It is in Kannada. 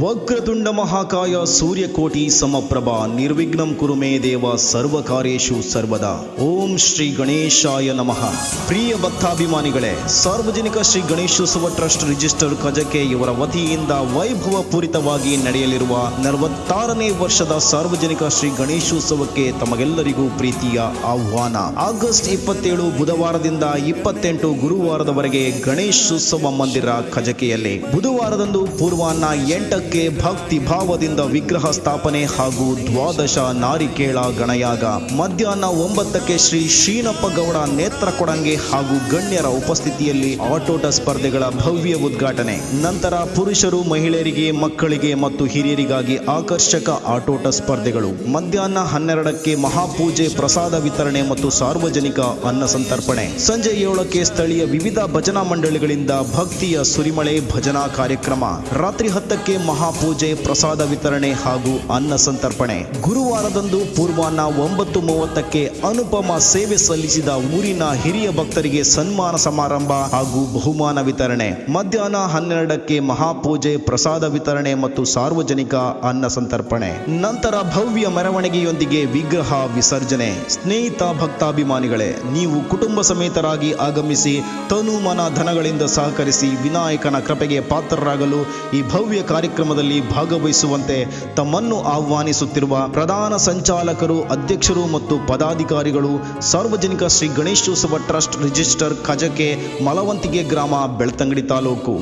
ವಕ್ರತುಂಡ ಮಹಾಕಾಯ ಸೂರ್ಯಕೋಟಿ ಸಮಪ್ರಭಾ ನಿರ್ವಿಘ್ನಂ ಕುರುಮೇ ದೇವ ಸರ್ವಕಾರ್ಯೇಶು ಸರ್ವದಾ. ಓಂ ಶ್ರೀ ಗಣೇಶಾಯ ನಮಃ. ಪ್ರಿಯ ಭಕ್ತಾಭಿಮಾನಿಗಳೇ, ಸಾರ್ವಜನಿಕ ಶ್ರೀ ಗಣೇಶೋತ್ಸವ ಟ್ರಸ್ಟ್ ರಿಜಿಸ್ಟರ್ ಕಜಕ್ಕೆ ಇವರ ವತಿಯಿಂದ ವೈಭವ ಪೂರಿತವಾಗಿ ನಡೆಯಲಿರುವ ನಲವತ್ತಾರನೇ ವರ್ಷದ ಸಾರ್ವಜನಿಕ ಶ್ರೀ ಗಣೇಶೋತ್ಸವಕ್ಕೆ ತಮಗೆಲ್ಲರಿಗೂ ಪ್ರೀತಿಯ ಆಹ್ವಾನ. ಆಗಸ್ಟ್ ಇಪ್ಪತ್ತೇಳು ಬುಧವಾರದಿಂದ ಇಪ್ಪತ್ತೆಂಟು ಗುರುವಾರದವರೆಗೆ ಗಣೇಶೋತ್ಸವ ಮಂದಿರ ಖಜಕೆಯಲ್ಲಿ. ಬುಧವಾರದಂದು ಪೂರ್ವಾಹ್ನ ಎಂಟಕ್ಕೆ ಭಕ್ತಿ ಭಾವದಿಂದ ವಿಗ್ರಹ ಸ್ಥಾಪನೆ ಹಾಗೂ ದ್ವಾದಶ ನಾರಿಕೇಳ ಗಣಯಾಗ. ಮಧ್ಯಾಹ್ನ ಒಂಬತ್ತಕ್ಕೆ ಶ್ರೀ ಶ್ರೀನಪ್ಪ ಗೌಡ ನೇತ್ರ ಕೊಡಂಗೆ ಹಾಗೂ ಗಣ್ಯರ ಉಪಸ್ಥಿತಿಯಲ್ಲಿ ಆಟೋಟ ಸ್ಪರ್ಧೆಗಳ ಭವ್ಯ ಉದ್ಘಾಟನೆ. ನಂತರ ಪುರುಷರು, ಮಹಿಳೆಯರಿಗೆ, ಮಕ್ಕಳಿಗೆ ಮತ್ತು ಹಿರಿಯರಿಗಾಗಿ ಆಕರ್ಷಕ ಆಟೋಟ ಸ್ಪರ್ಧೆಗಳು. ಮಧ್ಯಾಹ್ನ ಹನ್ನೆರಡಕ್ಕೆ ಮಹಾಪೂಜೆ, ಪ್ರಸಾದ ವಿತರಣೆ ಮತ್ತು ಸಾರ್ವಜನಿಕ ಅನ್ನ ಸಂತರ್ಪಣೆ. ಸಂಜೆ ಏಳಕ್ಕೆ ಸ್ಥಳೀಯ ವಿವಿಧ ಭಜನಾ ಮಂಡಳಿಗಳಿಂದ ಭಕ್ತಿಯ ಸುರಿಮಳೆ ಭಜನಾ ಕಾರ್ಯಕ್ರಮ. ರಾತ್ರಿ ಹತ್ತಕ್ಕೆ ಮಹಾಪೂಜೆ, ಪ್ರಸಾದ ವಿತರಣೆ ಹಾಗೂ ಅನ್ನ ಸಂತರ್ಪಣೆ. ಗುರುವಾರದಂದು ಪೂರ್ವಾಹ್ನ ಒಂಬತ್ತು ಮೂವತ್ತಕ್ಕೆ ಅನುಪಮ ಸೇವೆ ಸಲ್ಲಿಸಿದ ಊರಿನ ಹಿರಿಯ ಭಕ್ತರಿಗೆ ಸನ್ಮಾನ ಸಮಾರಂಭ ಹಾಗೂ ಬಹುಮಾನ ವಿತರಣೆ. ಮಧ್ಯಾಹ್ನ ಹನ್ನೆರಡಕ್ಕೆ ಮಹಾಪೂಜೆ, ಪ್ರಸಾದ ವಿತರಣೆ ಮತ್ತು ಸಾರ್ವಜನಿಕ ಅನ್ನ ಸಂತರ್ಪಣೆ. ನಂತರ ಭವ್ಯ ಮೆರವಣಿಗೆಯೊಂದಿಗೆ ವಿಗ್ರಹ ವಿಸರ್ಜನೆ. ಸ್ನೇಹಿತ, ಭಕ್ತಾಭಿಮಾನಿಗಳೇ, ನೀವು ಕುಟುಂಬ ಸಮೇತರಾಗಿ ಆಗಮಿಸಿ ತನು ಮನ ಧನಗಳಿಂದ ಸಹಕರಿಸಿ ವಿನಾಯಕನ ಕೃಪೆಗೆ ಪಾತ್ರರಾಗಲು ಈ ಭವ್ಯ ಕಾರ್ಯಕ್ರಮದಲ್ಲಿ ಭಾಗವಹಿಸುವಂತೆ ತಮ್ಮನ್ನು ಆಹ್ವಾನಿಸುತ್ತಿರುವ ಪ್ರಧಾನ ಸಂಚಾಲಕರು, ಅಧ್ಯಕ್ಷರು ಮತ್ತು ಪದಾಧಿಕಾರಿಗಳು ಸಾರ್ವಜನಿಕ ಶ್ರೀ ಗಣೇಶೋತ್ಸವ ಟ್ರಸ್ಟ್ ರಿಜಿಸ್ಟರ್ ಖಜಕೆ ಮಲವಂತಿಗೆ ಗ್ರಾಮ, ಬೆಳ್ತಂಗಡಿ ತಾಲೂಕು.